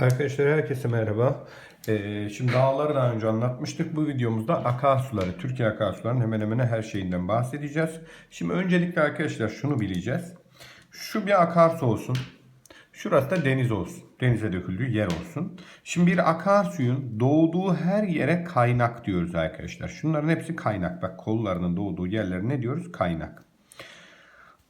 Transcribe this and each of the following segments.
Arkadaşlar herkese merhaba. Ee, şimdi dağları daha önce anlatmıştık. Bu videomuzda akarsuları, Türkiye akarsularının hemen hemen her şeyinden bahsedeceğiz. Şimdi öncelikle arkadaşlar şunu bileceğiz. Şu bir akarsu olsun. Şurası da deniz olsun. Denize döküldüğü yer olsun. Şimdi bir akarsuyun doğduğu her yere kaynak diyoruz arkadaşlar. Şunların hepsi kaynak. Bak kollarının doğduğu yerlere ne diyoruz? Kaynak.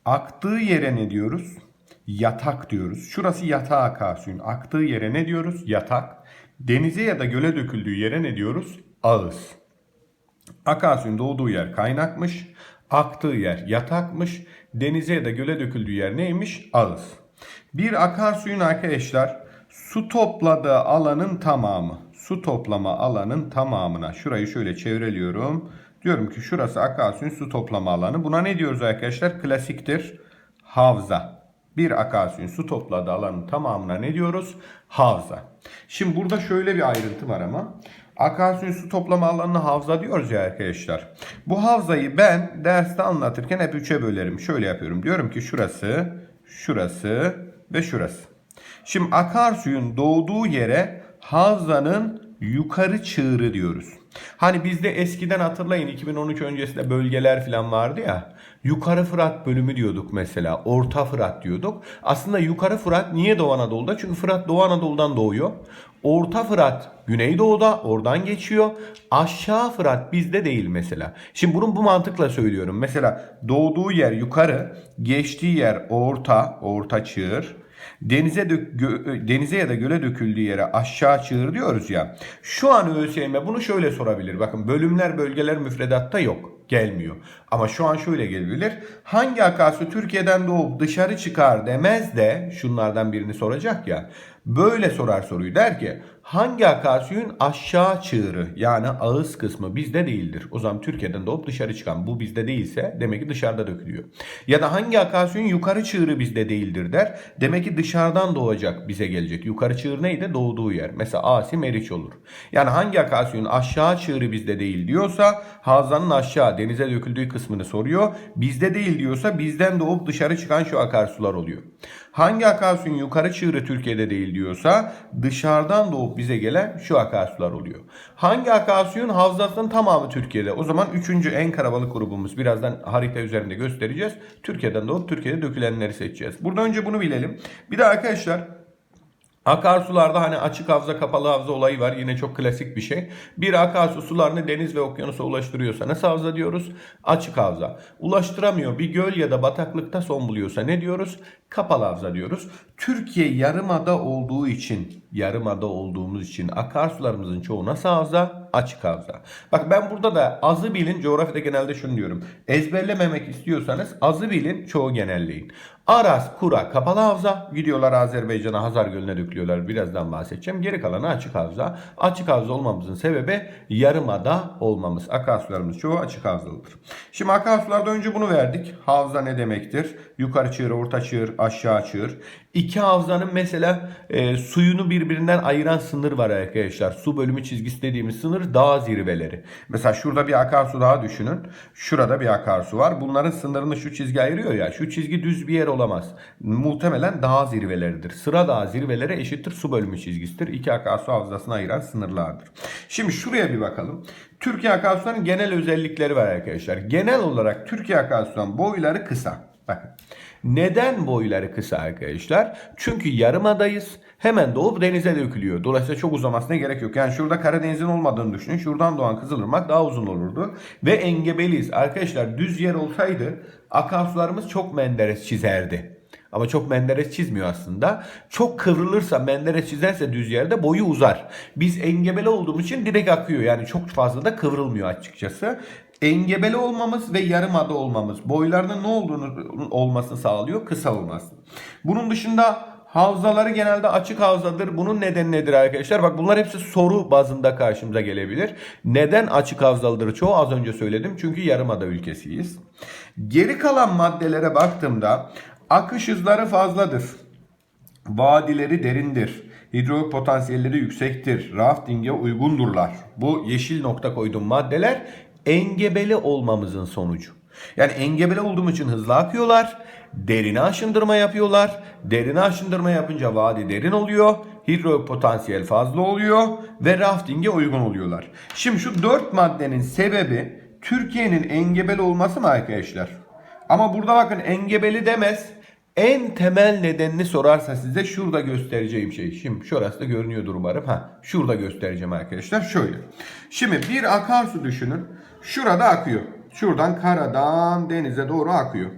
Aktığı yere ne diyoruz? Yatak diyoruz. Şurası yatağı akarsuyun. Aktığı yere ne diyoruz? Yatak. Denize ya da göle döküldüğü yere ne diyoruz? Ağız. Akarsuyun doğduğu yer kaynakmış. Aktığı yer yatakmış. Denize ya da göle döküldüğü yer neymiş? Ağız. Bir akarsuyun arkadaşlar su topladığı alanın tamamı. Su toplama alanın tamamına. Şurayı şöyle çevreliyorum. Diyorum ki şurası akarsuyun su toplama alanı. Buna ne diyoruz arkadaşlar? Klasiktir. Havza. Bir akarsuyun su topladığı alanın tamamına ne diyoruz? Havza. Şimdi burada şöyle bir ayrıntı var ama. Akarsuyun su toplama alanına havza diyoruz ya arkadaşlar. Bu havzayı ben derste anlatırken hep üçe bölerim. Şöyle yapıyorum. Diyorum ki şurası, şurası ve şurası. Şimdi akarsuyun doğduğu yere havzanın yukarı çığırı diyoruz. Hani bizde eskiden hatırlayın 2013 öncesinde bölgeler falan vardı ya. Yukarı Fırat bölümü diyorduk mesela. Orta Fırat diyorduk. Aslında Yukarı Fırat niye Doğu Anadolu'da? Çünkü Fırat Doğu Anadolu'dan doğuyor. Orta Fırat Güneydoğu'da oradan geçiyor. Aşağı Fırat bizde değil mesela. Şimdi bunu bu mantıkla söylüyorum. Mesela doğduğu yer yukarı, geçtiği yer orta, orta çığır. Denize dök, gö- denize ya da göle döküldüğü yere aşağı çığır diyoruz ya. Şu an ÖSYM bunu şöyle sorabilir. Bakın bölümler bölgeler müfredatta yok. Gelmiyor. Ama şu an şöyle gelebilir. Hangi akarsu Türkiye'den doğup dışarı çıkar demez de şunlardan birini soracak ya. Böyle sorar soruyu der ki hangi akarsuyun aşağı çığırı yani ağız kısmı bizde değildir. O zaman Türkiye'den doğup dışarı çıkan bu bizde değilse demek ki dışarıda dökülüyor. Ya da hangi akarsuyun yukarı çığırı bizde değildir der. Demek ki dışarıdan doğacak bize gelecek. Yukarı çığır neydi? Doğduğu yer. Mesela Asi Meriç olur. Yani hangi akarsuyun aşağı çığırı bizde değil diyorsa havzanın aşağı denize döküldüğü kısmını soruyor. Bizde değil diyorsa bizden doğup dışarı çıkan şu akarsular oluyor. Hangi akarsuyun yukarı çığırı Türkiye'de değil diyorsa dışarıdan doğup bize gelen şu akarsular oluyor. Hangi akarsuyun havzasının tamamı Türkiye'de? O zaman üçüncü en karabalık grubumuz. Birazdan harita üzerinde göstereceğiz. Türkiye'den doğup Türkiye'de dökülenleri seçeceğiz. Burada önce bunu bilelim. Bir de arkadaşlar Akarsularda hani açık havza kapalı havza olayı var. Yine çok klasik bir şey. Bir akarsu sularını deniz ve okyanusa ulaştırıyorsa nasıl havza diyoruz? Açık havza. Ulaştıramıyor bir göl ya da bataklıkta son buluyorsa ne diyoruz? Kapalı havza diyoruz. Türkiye yarımada olduğu için, yarımada olduğumuz için akarsularımızın çoğu nasıl havza? Açık havza. Bak ben burada da azı bilin, coğrafyada genelde şunu diyorum. Ezberlememek istiyorsanız azı bilin, çoğu genelleyin. Aras, Kura, kapalı havza. Gidiyorlar Azerbaycan'a, Hazar Gölü'ne dökülüyorlar. Birazdan bahsedeceğim. Geri kalanı açık havza. Açık havza olmamızın sebebi yarımada olmamız. Akarsularımız çoğu açık havzalıdır. Şimdi akarsularda önce bunu verdik. Havza ne demektir? Yukarı çığır, orta çığır, aşağı çığır. İki havzanın mesela e, suyunu birbirinden ayıran sınır var arkadaşlar. Su bölümü çizgisi dediğimiz sınır dağ zirveleri. Mesela şurada bir akarsu daha düşünün. Şurada bir akarsu var. Bunların sınırını şu çizgi ayırıyor ya. Şu çizgi düz bir yer olamaz. Muhtemelen dağ zirveleridir. Sıra dağ zirveleri eşittir su bölümü çizgisidir. İki akarsu havzasını ayıran sınırlardır. Şimdi şuraya bir bakalım. Türkiye akarsularının genel özellikleri var arkadaşlar. Genel olarak Türkiye akarsularının boyları kısa. Neden boyları kısa arkadaşlar? Çünkü yarımadayız. Hemen doğup denize dökülüyor. Dolayısıyla çok uzamasına gerek yok. Yani şurada Karadeniz'in olmadığını düşünün. Şuradan doğan Kızılırmak daha uzun olurdu. Ve engebeliyiz. Arkadaşlar düz yer olsaydı akarsularımız çok menderes çizerdi. Ama çok menderes çizmiyor aslında. Çok kıvrılırsa menderes çizerse düz yerde boyu uzar. Biz engebeli olduğumuz için direkt akıyor. Yani çok fazla da kıvrılmıyor açıkçası. Engebeli olmamız ve yarımada olmamız boylarının ne olduğunu olmasını sağlıyor. Kısa olması. Bunun dışında Havzaları genelde açık havzadır. Bunun nedeni nedir arkadaşlar? Bak bunlar hepsi soru bazında karşımıza gelebilir. Neden açık havzalıdır çoğu? Az önce söyledim. Çünkü yarımada ülkesiyiz. Geri kalan maddelere baktığımda akış hızları fazladır. Vadileri derindir. Hidrolik potansiyelleri yüksektir. Rafting'e uygundurlar. Bu yeşil nokta koyduğum maddeler engebeli olmamızın sonucu. Yani engebeli olduğum için hızlı akıyorlar. Derine aşındırma yapıyorlar. Derine aşındırma yapınca vadi derin oluyor. Hidro potansiyel fazla oluyor ve rafting'e uygun oluyorlar. Şimdi şu dört maddenin sebebi Türkiye'nin engebeli olması mı arkadaşlar? Ama burada bakın engebeli demez. En temel nedenini sorarsa size şurada göstereceğim şey. Şimdi şurası da görünüyordur umarım. Ha, şurada göstereceğim arkadaşlar. Şöyle. Şimdi bir akarsu düşünün. Şurada akıyor. Şuradan karadan denize doğru akıyor.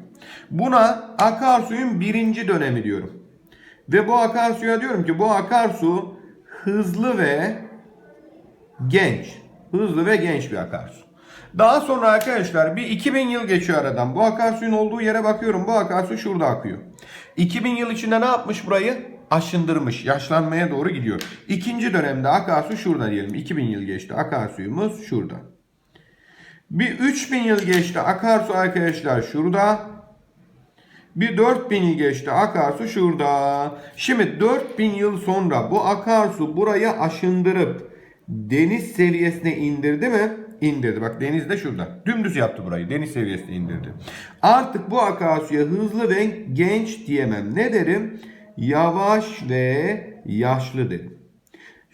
Buna akarsuyun birinci dönemi diyorum. Ve bu akarsuya diyorum ki bu akarsu hızlı ve genç. Hızlı ve genç bir akarsu. Daha sonra arkadaşlar bir 2000 yıl geçiyor aradan. Bu akarsuyun olduğu yere bakıyorum. Bu akarsu şurada akıyor. 2000 yıl içinde ne yapmış burayı? Aşındırmış. Yaşlanmaya doğru gidiyor. İkinci dönemde akarsu şurada diyelim. 2000 yıl geçti. Akarsuyumuz şurada. Bir 3000 yıl geçti. Akarsu arkadaşlar şurada. Bir 4000 yıl geçti. Akarsu şurada. Şimdi 4000 yıl sonra bu akarsu burayı aşındırıp deniz seviyesine indirdi mi? İndirdi. Bak deniz de şurada. Dümdüz yaptı burayı. Deniz seviyesine indirdi. Artık bu akarsuya hızlı ve genç diyemem. Ne derim? Yavaş ve yaşlı derim.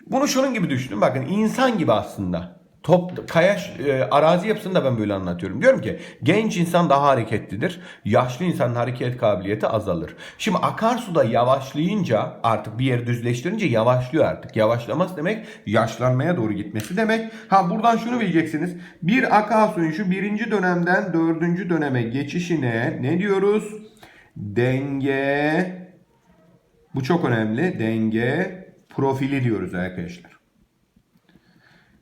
Bunu şunun gibi düşünün. Bakın insan gibi aslında. Top, kaya e, arazi yapısını da ben böyle anlatıyorum. Diyorum ki genç insan daha hareketlidir. Yaşlı insanın hareket kabiliyeti azalır. Şimdi akarsuda yavaşlayınca artık bir yeri düzleştirince yavaşlıyor artık. Yavaşlaması demek yaşlanmaya doğru gitmesi demek. Ha buradan şunu bileceksiniz. Bir akarsuyun şu birinci dönemden dördüncü döneme geçişine ne diyoruz? Denge. Bu çok önemli. Denge profili diyoruz arkadaşlar.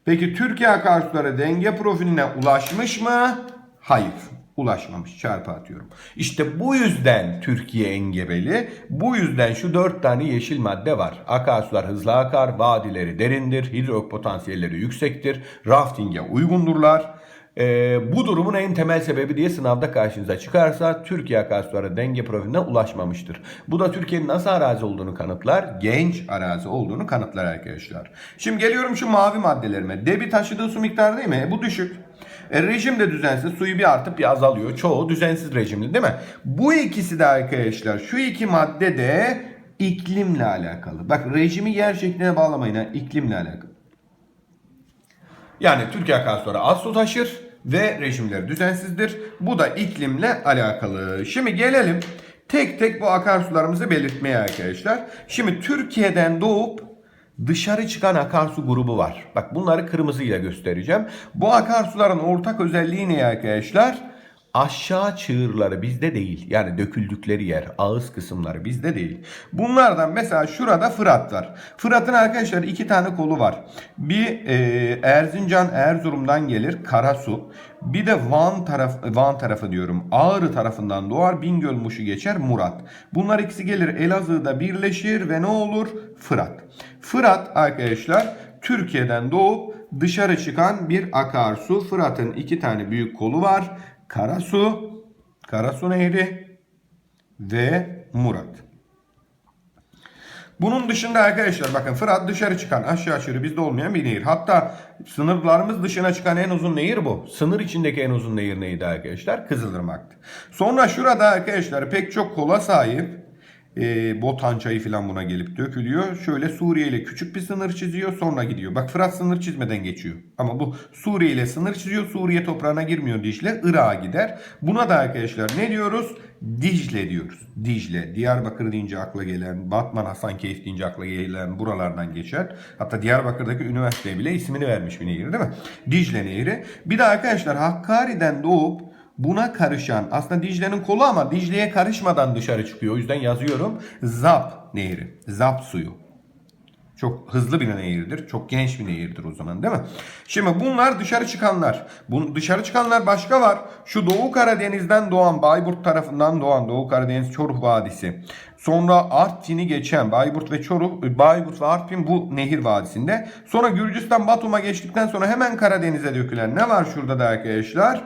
Peki Türkiye akarsuları denge profiline ulaşmış mı? Hayır. Ulaşmamış. Çarpı atıyorum. İşte bu yüzden Türkiye engebeli. Bu yüzden şu dört tane yeşil madde var. Akarsular hızlı akar, vadileri derindir, hidro potansiyelleri yüksektir, rafting'e uygundurlar. Ee, bu durumun en temel sebebi diye sınavda karşınıza çıkarsa Türkiye akarsuları denge profiline ulaşmamıştır. Bu da Türkiye'nin nasıl arazi olduğunu kanıtlar, genç arazi olduğunu kanıtlar arkadaşlar. Şimdi geliyorum şu mavi maddelerime. Debi taşıdığı su miktarı değil mi? E, bu düşük. E, rejim de düzensiz. Suyu bir artıp bir azalıyor. Çoğu düzensiz rejimli değil mi? Bu ikisi de arkadaşlar şu iki madde de iklimle alakalı. Bak rejimi yer şekline bağlamayın ha. iklimle alakalı. Yani Türkiye akarsuları az su taşır ve rejimleri düzensizdir. Bu da iklimle alakalı. Şimdi gelelim tek tek bu akarsularımızı belirtmeye arkadaşlar. Şimdi Türkiye'den doğup dışarı çıkan akarsu grubu var. Bak bunları kırmızıyla göstereceğim. Bu akarsuların ortak özelliği ne arkadaşlar? Aşağı çığırları bizde değil. Yani döküldükleri yer, ağız kısımları bizde değil. Bunlardan mesela şurada Fırat var. Fırat'ın arkadaşlar iki tane kolu var. Bir e, Erzincan, Erzurum'dan gelir Karasu. Bir de Van taraf Van tarafı diyorum. Ağrı tarafından doğar Bingöl Muş'u geçer Murat. Bunlar ikisi gelir Elazığ'da birleşir ve ne olur? Fırat. Fırat arkadaşlar Türkiye'den doğup dışarı çıkan bir akarsu. Fırat'ın iki tane büyük kolu var. Karasu, Karasu Nehri ve Murat. Bunun dışında arkadaşlar bakın Fırat dışarı çıkan aşağı aşırı bizde olmayan bir nehir. Hatta sınırlarımız dışına çıkan en uzun nehir bu. Sınır içindeki en uzun nehir neydi arkadaşlar? Kızılırmak'tı. Sonra şurada arkadaşlar pek çok kola sahip e, Botan çayı falan buna gelip dökülüyor. Şöyle Suriye ile küçük bir sınır çiziyor sonra gidiyor. Bak Fırat sınır çizmeden geçiyor. Ama bu Suriye ile sınır çiziyor. Suriye toprağına girmiyor Dicle. Irak'a gider. Buna da arkadaşlar ne diyoruz? Dicle diyoruz. Dicle. Diyarbakır deyince akla gelen, Batman Hasankeyf deyince akla gelen buralardan geçer. Hatta Diyarbakır'daki üniversiteye bile ismini vermiş bir nehir değil mi? Dicle Nehri. Bir de arkadaşlar Hakkari'den doğup buna karışan aslında Dicle'nin kolu ama Dicle'ye karışmadan dışarı çıkıyor. O yüzden yazıyorum. Zap nehri. Zap suyu. Çok hızlı bir nehirdir. Çok genç bir nehirdir o zaman değil mi? Şimdi bunlar dışarı çıkanlar. Bu dışarı çıkanlar başka var. Şu Doğu Karadeniz'den doğan Bayburt tarafından doğan Doğu Karadeniz Çoruh Vadisi. Sonra Artvin'i geçen Bayburt ve Çoruh, Bayburt ve Artvin bu nehir vadisinde. Sonra Gürcistan Batum'a geçtikten sonra hemen Karadeniz'e dökülen ne var şurada da arkadaşlar?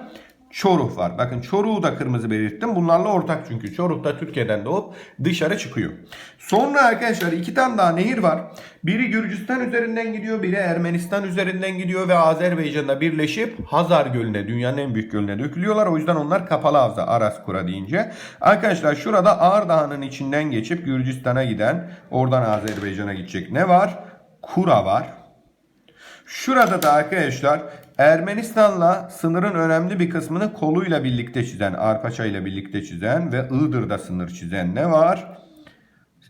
Çoruh var. Bakın Çoruh'u da kırmızı belirttim. Bunlarla ortak çünkü. Çoruh da Türkiye'den doğup dışarı çıkıyor. Sonra arkadaşlar iki tane daha nehir var. Biri Gürcistan üzerinden gidiyor. Biri Ermenistan üzerinden gidiyor. Ve Azerbaycan'da birleşip Hazar Gölü'ne dünyanın en büyük gölüne dökülüyorlar. O yüzden onlar kapalı havza Aras Kura deyince. Arkadaşlar şurada Ağrı Dağı'nın içinden geçip Gürcistan'a giden oradan Azerbaycan'a gidecek ne var? Kura var. Şurada da arkadaşlar Ermenistan'la sınırın önemli bir kısmını koluyla birlikte çizen, Arpaça ile birlikte çizen ve Iğdır'da sınır çizen ne var?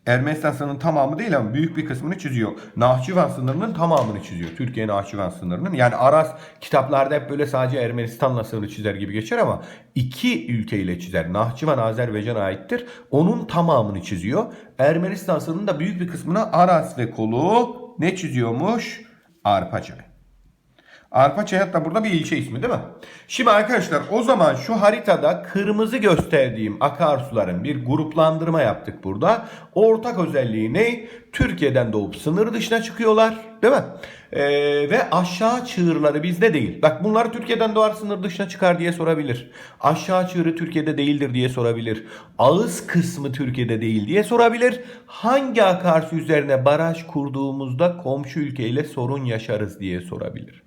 Ermenistan sınırının tamamı değil ama büyük bir kısmını çiziyor. Nahçıvan sınırının tamamını çiziyor. Türkiye Nahçıvan sınırının. Yani Aras kitaplarda hep böyle sadece Ermenistan'la sınırı çizer gibi geçer ama iki ülkeyle çizer. Nahçıvan Azerbaycan'a aittir. Onun tamamını çiziyor. Ermenistan sınırının da büyük bir kısmına Aras ve kolu ne çiziyormuş? Arpaçay. Arpaçay hatta burada bir ilçe ismi değil mi? Şimdi arkadaşlar o zaman şu haritada kırmızı gösterdiğim akarsuların bir gruplandırma yaptık burada. Ortak özelliği ne? Türkiye'den doğup sınır dışına çıkıyorlar değil mi? Ee, ve aşağı çığırları bizde değil. Bak bunlar Türkiye'den doğar sınır dışına çıkar diye sorabilir. Aşağı çığırı Türkiye'de değildir diye sorabilir. Ağız kısmı Türkiye'de değil diye sorabilir. Hangi akarsu üzerine baraj kurduğumuzda komşu ülkeyle sorun yaşarız diye sorabilir.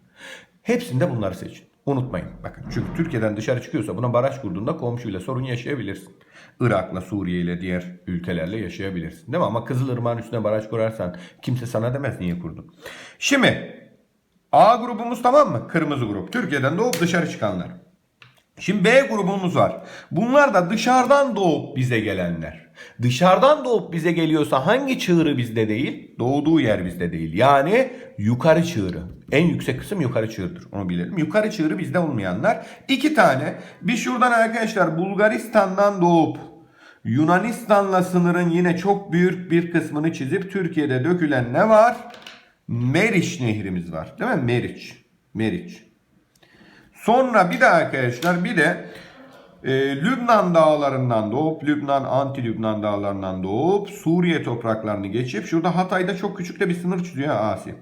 Hepsinde bunları seçin. Unutmayın. Bakın çünkü Türkiye'den dışarı çıkıyorsa buna baraj kurduğunda komşuyla sorun yaşayabilirsin. Irak'la, Suriye ile diğer ülkelerle yaşayabilirsin. Değil mi? Ama Kızılırmak'ın üstüne baraj kurarsan kimse sana demez niye kurdun. Şimdi A grubumuz tamam mı? Kırmızı grup. Türkiye'den doğup dışarı çıkanlar. Şimdi B grubumuz var. Bunlar da dışarıdan doğup bize gelenler. Dışarıdan doğup bize geliyorsa hangi çığırı bizde değil? Doğduğu yer bizde değil. Yani yukarı çığırı. En yüksek kısım yukarı çığırdır. Onu bilelim. Yukarı çığırı bizde olmayanlar. iki tane. Bir şuradan arkadaşlar Bulgaristan'dan doğup Yunanistan'la sınırın yine çok büyük bir kısmını çizip Türkiye'de dökülen ne var? Meriç nehrimiz var. Değil mi? Meriç. Meriç. Sonra bir de arkadaşlar bir de e, Lübnan dağlarından doğup Lübnan anti Lübnan dağlarından doğup Suriye topraklarını geçip şurada Hatay'da çok küçük de bir sınır çiziyor Asi.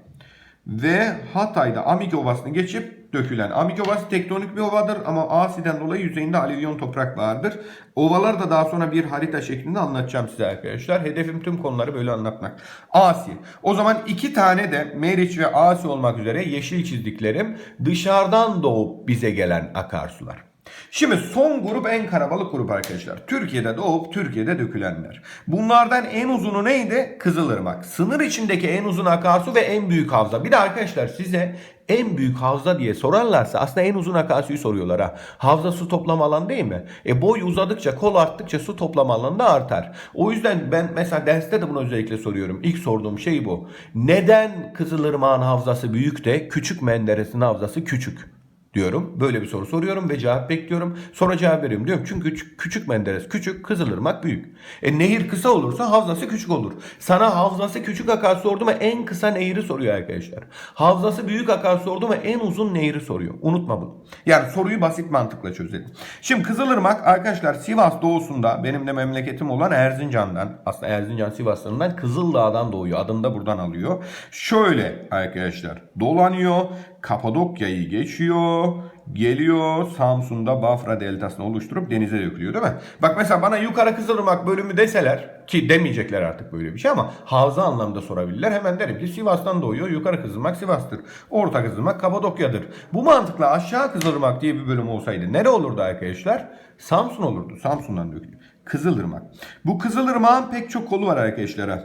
Ve Hatay'da Amik Ovası'nı geçip dökülen. Amik Ovası tektonik bir ovadır ama Asi'den dolayı yüzeyinde alüvyon toprak vardır. Ovalar da daha sonra bir harita şeklinde anlatacağım size arkadaşlar. Hedefim tüm konuları böyle anlatmak. Asi. O zaman iki tane de Meriç ve Asi olmak üzere yeşil çizdiklerim dışarıdan doğup bize gelen akarsular. Şimdi son grup en karabalık grup arkadaşlar. Türkiye'de doğup Türkiye'de dökülenler. Bunlardan en uzunu neydi? Kızılırmak. Sınır içindeki en uzun akarsu ve en büyük havza. Bir de arkadaşlar size en büyük havza diye sorarlarsa aslında en uzun akarsuyu soruyorlar ha. Havza su toplama alanı değil mi? E boy uzadıkça kol arttıkça su toplama alanı da artar. O yüzden ben mesela derste de bunu özellikle soruyorum. İlk sorduğum şey bu. Neden Kızılırmak'ın havzası büyük de Küçük Menderes'in havzası küçük? Diyorum. Böyle bir soru soruyorum ve cevap bekliyorum. Sonra cevap veriyorum diyorum. Çünkü küçük, Menderes küçük, Kızılırmak büyük. E nehir kısa olursa havzası küçük olur. Sana havzası küçük akarsu sordu mu en kısa nehri soruyor arkadaşlar. Havzası büyük akarsu sordu mu en uzun nehri soruyor. Unutma bunu. Yani soruyu basit mantıkla çözelim. Şimdi Kızılırmak arkadaşlar Sivas doğusunda benim de memleketim olan Erzincan'dan aslında Erzincan Sivas'ından Kızıldağ'dan doğuyor. Adını da buradan alıyor. Şöyle arkadaşlar dolanıyor. Kapadokya'yı geçiyor. Geliyor Samsun'da Bafra deltasını oluşturup denize dökülüyor değil mi? Bak mesela bana yukarı Kızılırmak bölümü deseler ki demeyecekler artık böyle bir şey ama havza anlamda sorabilirler. Hemen derim ki Sivas'tan doğuyor. Yukarı Kızılırmak Sivas'tır. Orta Kızılırmak Kapadokya'dır. Bu mantıkla aşağı Kızılırmak diye bir bölüm olsaydı nere olurdu arkadaşlar? Samsun olurdu. Samsun'dan dökülüyor. Kızılırmak. Bu Kızılırmak'ın pek çok kolu var arkadaşlar.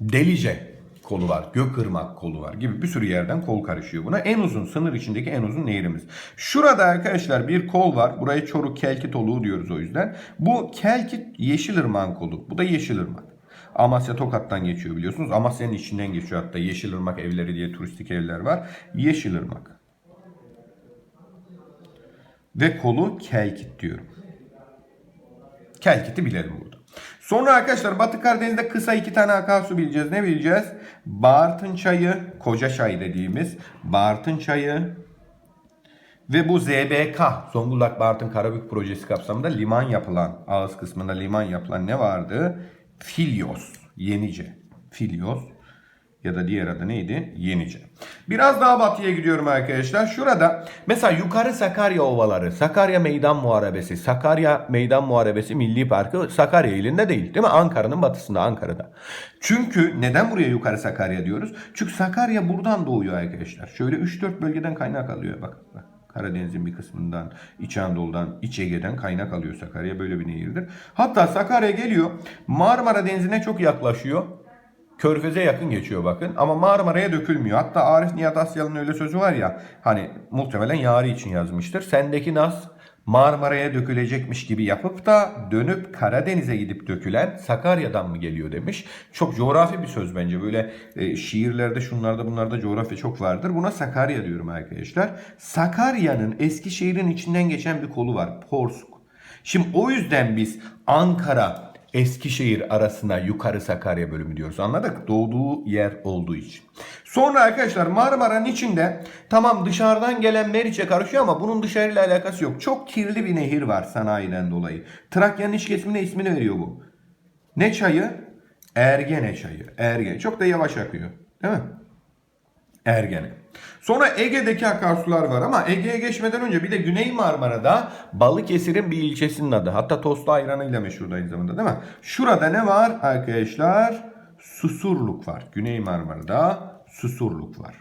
Delice kolu var, Gökırmak kolu var gibi bir sürü yerden kol karışıyor buna. En uzun sınır içindeki en uzun nehirimiz. Şurada arkadaşlar bir kol var. Buraya Çoruk Kelkit oluğu diyoruz o yüzden. Bu Kelkit Yeşilırmak kolu. Bu da Yeşilırmak. Amasya Tokat'tan geçiyor biliyorsunuz. Amasya'nın içinden geçiyor hatta Yeşilırmak evleri diye turistik evler var. Yeşilırmak. Ve kolu Kelkit diyorum. Kelkit'i bilelim burada. Sonra arkadaşlar Batı Karadeniz'de kısa iki tane akarsu bileceğiz. Ne bileceğiz? Bartın Çayı, Koca Çay dediğimiz Bartın Çayı ve bu ZBK, Zonguldak Bartın Karabük projesi kapsamında liman yapılan, ağız kısmında liman yapılan ne vardı? Filyos, Yenice. Filyos. Ya da diğer adı neydi? Yenice. Biraz daha batıya gidiyorum arkadaşlar. Şurada mesela yukarı Sakarya Ovaları, Sakarya Meydan Muharebesi, Sakarya Meydan Muharebesi Milli Parkı Sakarya ilinde değil. Değil mi? Ankara'nın batısında, Ankara'da. Çünkü neden buraya yukarı Sakarya diyoruz? Çünkü Sakarya buradan doğuyor arkadaşlar. Şöyle 3-4 bölgeden kaynak alıyor. Bak, bak. Karadeniz'in bir kısmından, İç Anadolu'dan, İç Ege'den kaynak alıyor Sakarya. Böyle bir nehirdir. Hatta Sakarya geliyor Marmara Denizi'ne çok yaklaşıyor. Körfez'e yakın geçiyor bakın ama Marmara'ya dökülmüyor. Hatta Arif Nihat Asyalı'nın öyle sözü var ya hani muhtemelen Yari için yazmıştır. Sendeki naz Marmara'ya dökülecekmiş gibi yapıp da dönüp Karadeniz'e gidip dökülen Sakarya'dan mı geliyor demiş. Çok coğrafi bir söz bence. Böyle e, şiirlerde şunlarda bunlarda coğrafya çok vardır. Buna Sakarya diyorum arkadaşlar. Sakarya'nın Eskişehir'in içinden geçen bir kolu var. Porsuk. Şimdi o yüzden biz Ankara, Eskişehir arasına yukarı Sakarya bölümü diyoruz. Anladık? Doğduğu yer olduğu için. Sonra arkadaşlar Marmara'nın içinde tamam dışarıdan gelen Meriç'e karışıyor ama bunun dışarıyla alakası yok. Çok kirli bir nehir var sanayiden dolayı. Trakya'nın iç kesimine ismini veriyor bu. Ne çayı? Ergene çayı. Ergene. Çok da yavaş akıyor. Değil mi? Ergene. Sonra Ege'deki akarsular var ama Ege'ye geçmeden önce bir de Güney Marmara'da Balıkesir'in bir ilçesinin adı. Hatta tostu ayranıyla meşhur aynı zamanda değil mi? Şurada ne var arkadaşlar? Susurluk var. Güney Marmara'da Susurluk var.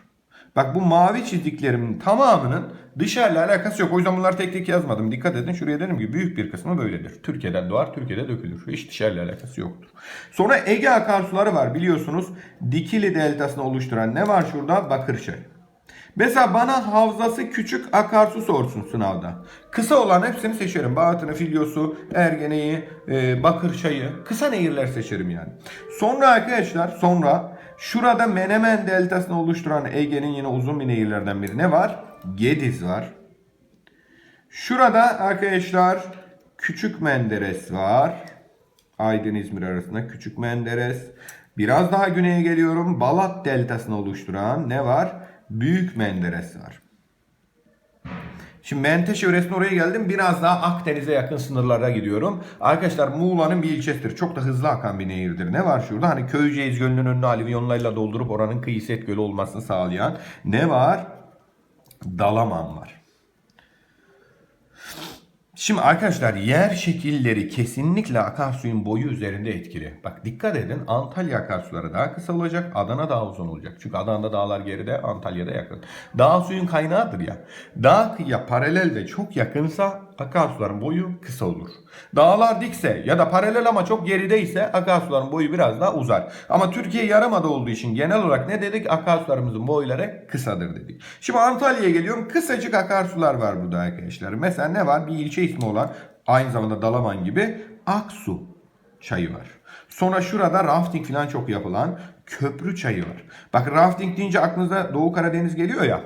Bak bu mavi çizdiklerimin tamamının dışarıyla alakası yok. O yüzden bunları tek tek yazmadım. Dikkat edin şuraya dedim ki büyük bir kısmı böyledir. Türkiye'den doğar, Türkiye'de dökülür. Hiç dışarıyla alakası yoktur. Sonra Ege akarsuları var biliyorsunuz. Dikili deltasını oluşturan ne var şurada? Bakırçay. Mesela bana havzası küçük akarsu sorsun sınavda. Kısa olan hepsini seçerim. Bağatını, Filyos'u, Ergene'yi, e, Bakırçay'ı. Kısa nehirler seçerim yani. Sonra arkadaşlar sonra şurada Menemen deltasını oluşturan Ege'nin yine uzun bir nehirlerden biri ne var? Gediz var. Şurada arkadaşlar Küçük Menderes var. Aydın İzmir arasında Küçük Menderes. Biraz daha güneye geliyorum. Balat deltasını oluşturan ne var? Büyük Menderes var. Şimdi Menteşe yöresine oraya geldim. Biraz daha Akdeniz'e yakın sınırlara gidiyorum. Arkadaşlar Muğla'nın bir ilçesidir. Çok da hızlı akan bir nehirdir. Ne var şurada? Hani Köyceğiz Gölü'nün önünü alüvyonlarla doldurup oranın kıyı set gölü olmasını sağlayan ne var? Dalaman var. Şimdi arkadaşlar yer şekilleri kesinlikle akarsuyun boyu üzerinde etkili. Bak dikkat edin Antalya akarsuları daha kısa olacak, Adana daha uzun olacak. Çünkü Adana'da dağlar geride, Antalya'da yakın. Dağ suyun kaynağıdır ya. Dağ kıyıya paralel ve çok yakınsa akarsuların boyu kısa olur. Dağlar dikse ya da paralel ama çok gerideyse akarsuların boyu biraz daha uzar. Ama Türkiye yarımada olduğu için genel olarak ne dedik? Akarsularımızın boyları kısadır dedik. Şimdi Antalya'ya geliyorum. Kısacık akarsular var burada arkadaşlar. Mesela ne var? Bir ilçe ismi olan aynı zamanda Dalaman gibi Aksu çayı var. Sonra şurada rafting falan çok yapılan köprü çayı var. Bak rafting deyince aklınıza Doğu Karadeniz geliyor ya.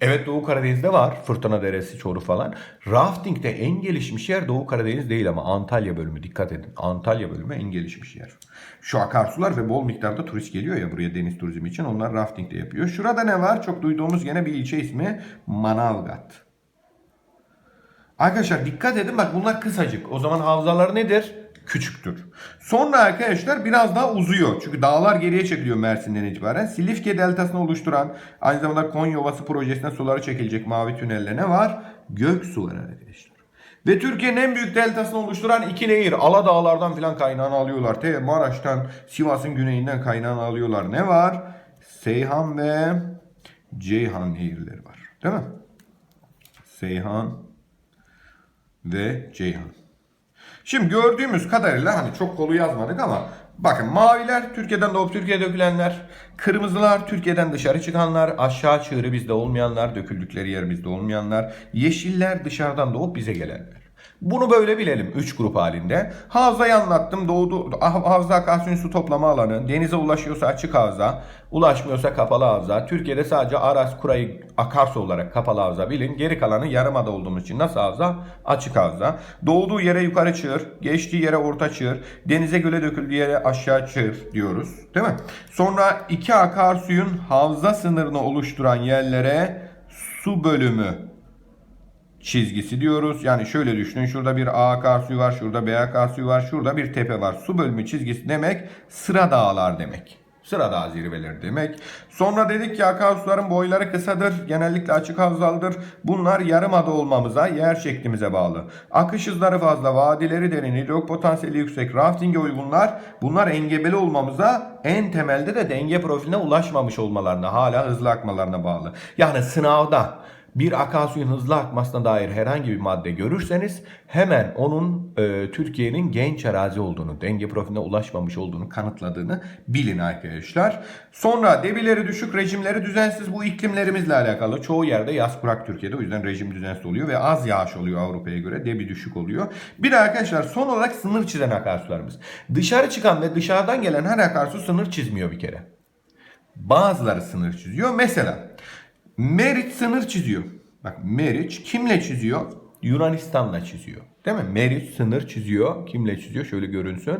Evet Doğu Karadeniz'de var. Fırtına Deresi, Çoruh falan. Rafting'de en gelişmiş yer Doğu Karadeniz değil ama Antalya bölümü. Dikkat edin. Antalya bölümü en gelişmiş yer. Şu akarsular ve bol miktarda turist geliyor ya buraya deniz turizmi için. Onlar rafting de yapıyor. Şurada ne var? Çok duyduğumuz gene bir ilçe ismi Manavgat. Arkadaşlar dikkat edin bak bunlar kısacık. O zaman havzaları nedir? Küçüktür. Sonra arkadaşlar biraz daha uzuyor. Çünkü dağlar geriye çekiliyor Mersin'den itibaren. Silifke deltasını oluşturan aynı zamanda Konya Ovası projesine suları çekilecek mavi tünelle ne var? Göksu var arkadaşlar. Ve Türkiye'nin en büyük deltasını oluşturan iki nehir. Aladağlardan filan kaynağını alıyorlar. Te Maraş'tan, Sivas'ın güneyinden kaynağını alıyorlar. Ne var? Seyhan ve Ceyhan nehirleri var. Değil mi? Seyhan ve Ceyhan. Şimdi gördüğümüz kadarıyla hani çok kolu yazmadık ama bakın maviler Türkiye'den doğup Türkiye'ye dökülenler, kırmızılar Türkiye'den dışarı çıkanlar, aşağı çığırı bizde olmayanlar, döküldükleri yer bizde olmayanlar, yeşiller dışarıdan doğup bize gelenler. Bunu böyle bilelim 3 grup halinde. Havzayı anlattım. Doğdu, ah, havza akarsuyun su toplama alanı. Denize ulaşıyorsa açık havza. Ulaşmıyorsa kapalı havza. Türkiye'de sadece Aras, Kurayı akarsu olarak kapalı havza bilin. Geri kalanı yarımada olduğumuz için nasıl havza? Açık havza. Doğduğu yere yukarı çığır. Geçtiği yere orta çığır. Denize göle döküldüğü yere aşağı çığır diyoruz. Değil mi? Sonra iki akarsuyun havza sınırını oluşturan yerlere su bölümü çizgisi diyoruz. Yani şöyle düşünün. Şurada bir A akarsuyu var, şurada B akarsuyu var, şurada bir tepe var. Su bölümü çizgisi demek sıra dağlar demek. Sıradağ zirveleri demek. Sonra dedik ki akarsuların boyları kısadır, genellikle açık havzalıdır. Bunlar yarımada olmamıza, yer şeklimize bağlı. Akış hızları fazla, vadileri derin, hidrolog potansiyeli yüksek, raftinge uygunlar. Bunlar engebeli olmamıza, en temelde de denge profiline ulaşmamış olmalarına, hala hızlı akmalarına bağlı. Yani sınavda bir akarsuyun hızlı akmasına dair herhangi bir madde görürseniz hemen onun e, Türkiye'nin genç arazi olduğunu, denge profiline ulaşmamış olduğunu kanıtladığını bilin arkadaşlar. Sonra debileri düşük, rejimleri düzensiz bu iklimlerimizle alakalı. Çoğu yerde yaz kurak Türkiye'de o yüzden rejim düzensiz oluyor ve az yağış oluyor Avrupa'ya göre. Debi düşük oluyor. Bir de arkadaşlar son olarak sınır çizen akarsularımız. Dışarı çıkan ve dışarıdan gelen her akarsu sınır çizmiyor bir kere. Bazıları sınır çiziyor. Mesela Meriç sınır çiziyor. Bak Meriç kimle çiziyor? Yunanistan'la çiziyor. Değil mi? Meriç sınır çiziyor. Kimle çiziyor? Şöyle görünsün.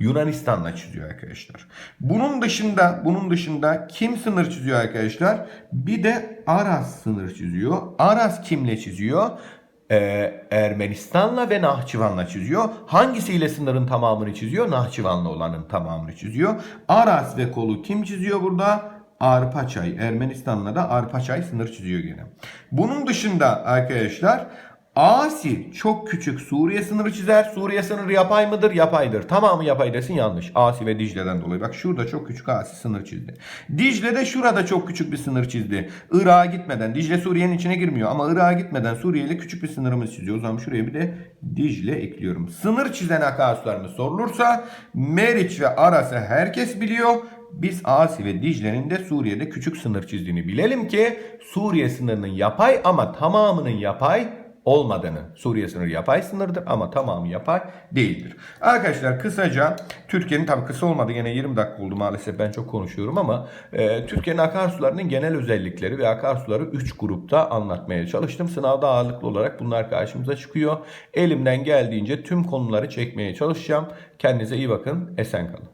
Yunanistan'la çiziyor arkadaşlar. Bunun dışında bunun dışında kim sınır çiziyor arkadaşlar? Bir de Aras sınır çiziyor. Aras kimle çiziyor? Ee, Ermenistan'la ve Nahçıvan'la çiziyor. Hangisiyle sınırın tamamını çiziyor? Nahçıvan'la olanın tamamını çiziyor. Aras ve kolu kim çiziyor burada? Arpaçay. Ermenistan'la da Arpaçay sınır çiziyor gene. Bunun dışında arkadaşlar Asi çok küçük Suriye sınırı çizer. Suriye sınırı yapay mıdır? Yapaydır. Tamamı yapay desin yanlış. Asi ve Dicle'den dolayı. Bak şurada çok küçük Asi sınır çizdi. Dicle de şurada çok küçük bir sınır çizdi. Irak'a gitmeden. Dicle Suriye'nin içine girmiyor ama Irak'a gitmeden Suriye ile küçük bir sınırımız çiziyor. O zaman şuraya bir de Dicle ekliyorum. Sınır çizen akarsularımız sorulursa Meriç ve Aras'ı herkes biliyor. Biz Asi ve Dicle'nin de Suriye'de küçük sınır çizdiğini bilelim ki Suriye sınırının yapay ama tamamının yapay olmadığını. Suriye sınırı yapay sınırdır ama tamamı yapay değildir. Arkadaşlar kısaca Türkiye'nin tabii kısa olmadı gene 20 dakika oldu maalesef ben çok konuşuyorum ama e, Türkiye'nin akarsularının genel özellikleri ve akarsuları 3 grupta anlatmaya çalıştım. Sınavda ağırlıklı olarak bunlar karşımıza çıkıyor. Elimden geldiğince tüm konuları çekmeye çalışacağım. Kendinize iyi bakın. Esen kalın.